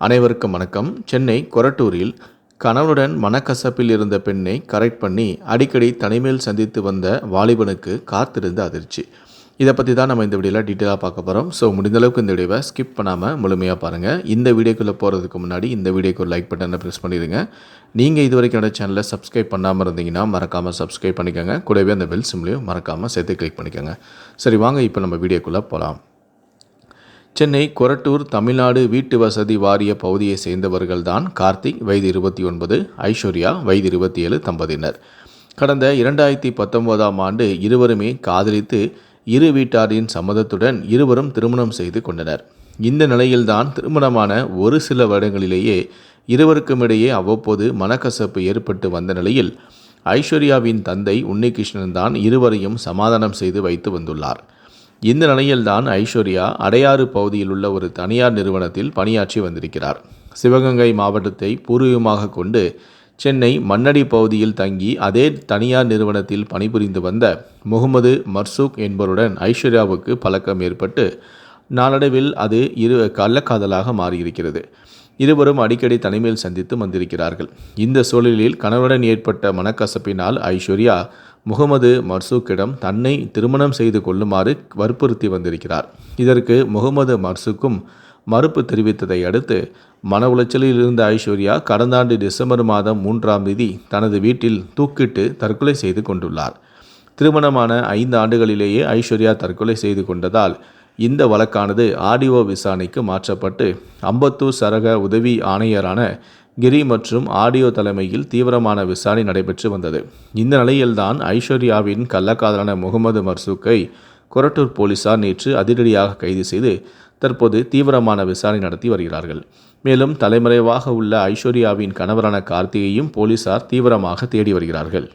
அனைவருக்கும் வணக்கம். சென்னை கொரட்டூரில் கணவனுடன் மனக்கசப்பில் இருந்த பெண்ணை கரெக்ட் பண்ணி அடிக்கடி தனிமையில் சந்தித்து வந்த வாலிபனுக்கு காத்திருந்த அதிர்ச்சி. இதை பற்றி தான் நம்ம இந்த வீடியோவில் டீட்டெயிலாக பார்க்க போகிறோம் ஸோ முடிந்தளவுக்கு இந்த வீடியோவை ஸ்கிப் பண்ணாமல் முழுமையாக பாருங்கள் இந்த வீடியோக்குள்ளே போகிறதுக்கு முன்னாடி இந்த வீடியோக்கு ஒரு லைக் பட்டனை ப்ரெஸ் பண்ணிடுங்க. நீங்கள் இது வரைக்கும் என்னோட சேனலை சப்ஸ்கிரைப் பண்ணாமல் இருந்தீங்கன்னா மறக்காமல் சப்ஸ்கிரைப் பண்ணிக்கோங்க. கூடவே அந்த பெல் சிம்லையும் மறக்காமல் சேர்த்து கிளிக் பண்ணிக்கோங்க. சரி வாங்க இப்போ நம்ம வீடியோக்குள்ளே போகலாம் சென்னை கொரட்டூர் தமிழ்நாடு வீட்டு வசதி வாரிய பகுதியை சேர்ந்தவர்கள்தான் கார்த்திக் வயது இருபத்தி ஒன்பது ஐஸ்வர்யா வயது இருபத்தி ஏழு தம்பதியினர். கடந்த இரண்டாயிரத்தி பத்தொன்பதாம் ஆண்டு இருவருமே காதலித்து இரு வீட்டாரின் சம்மதத்துடன் இருவரும் திருமணம் செய்து கொண்டனர். இந்த நிலையில்தான் திருமணமான ஒரு சில வருடங்களிலேயே இருவருக்கும் இடையே அவ்வப்போது மனக்கசப்பு ஏற்பட்டு வந்த நிலையில் ஐஸ்வர்யாவின் தந்தை உன்னிகிருஷ்ணன் தான் இருவரையும் சமாதானம் செய்து வைத்து வந்துள்ளார். இந்த நிலையில்தான் ஐஸ்வர்யா அடையாறு பகுதியில் உள்ள ஒரு தனியார் நிறுவனத்தில் பணியாற்றி வந்திருக்கிறார். சிவகங்கை மாவட்டத்தை பூர்வீகமாக கொண்டு சென்னை மண்ணடி பகுதியில் தங்கி அதே தனியார் நிறுவனத்தில் பணிபுரிந்து வந்த முகமது மர்சூக் என்பவருடன் ஐஸ்வர்யாவுக்கு பழக்கம் ஏற்பட்டு நாளடைவில் அது இரு கள்ளக்காதலாக மாறியிருக்கிறது. இருவரும் அடிக்கடி தனிமையில் சந்தித்து வந்திருக்கிறார்கள். இந்த சூழலில் கணவனுடன் ஏற்பட்ட மனக்கசப்பினால் ஐஸ்வர்யா முகமது மர்சூக்கிடம் தன்னை திருமணம் செய்து கொள்ளுமாறு வற்புறுத்தி வந்திருக்கிறார். இதற்கு முகமது மர்சூக்கும் மறுப்பு தெரிவித்ததை அடுத்து மன உளைச்சலில் இருந்த ஐஸ்வர்யா கடந்த ஆண்டு டிசம்பர் மாதம் மூன்றாம் தேதி தனது வீட்டில் தூக்கிட்டு தற்கொலை செய்து கொண்டுள்ளார். திருமணமான ஐந்து ஆண்டுகளிலேயே ஐஸ்வர்யா தற்கொலை செய்து கொண்டதால் இந்த வழக்கானது ஆடியோ விசாரணைக்கு மாற்றப்பட்டு அம்பத்தூர் சரக உதவி ஆணையரான கிரி மற்றும் ஆடியோ தலைமையில் தீவிரமான விசாரணை நடைபெற்று வந்தது. இந்த நிலையில்தான் ஐஸ்வர்யாவின் கள்ளக்காதலான முகமது மர்சூக்கை கொரட்டூர் போலீசார் நேற்று அதிரடியாக கைது செய்து தற்போது தீவிரமான விசாரணை நடத்தி வருகிறார்கள். மேலும் தலைமறைவாக உள்ள ஐஸ்வர்யாவின் கணவரான கார்த்திகையும் போலீசார் தீவிரமாக தேடி வருகிறார்கள்.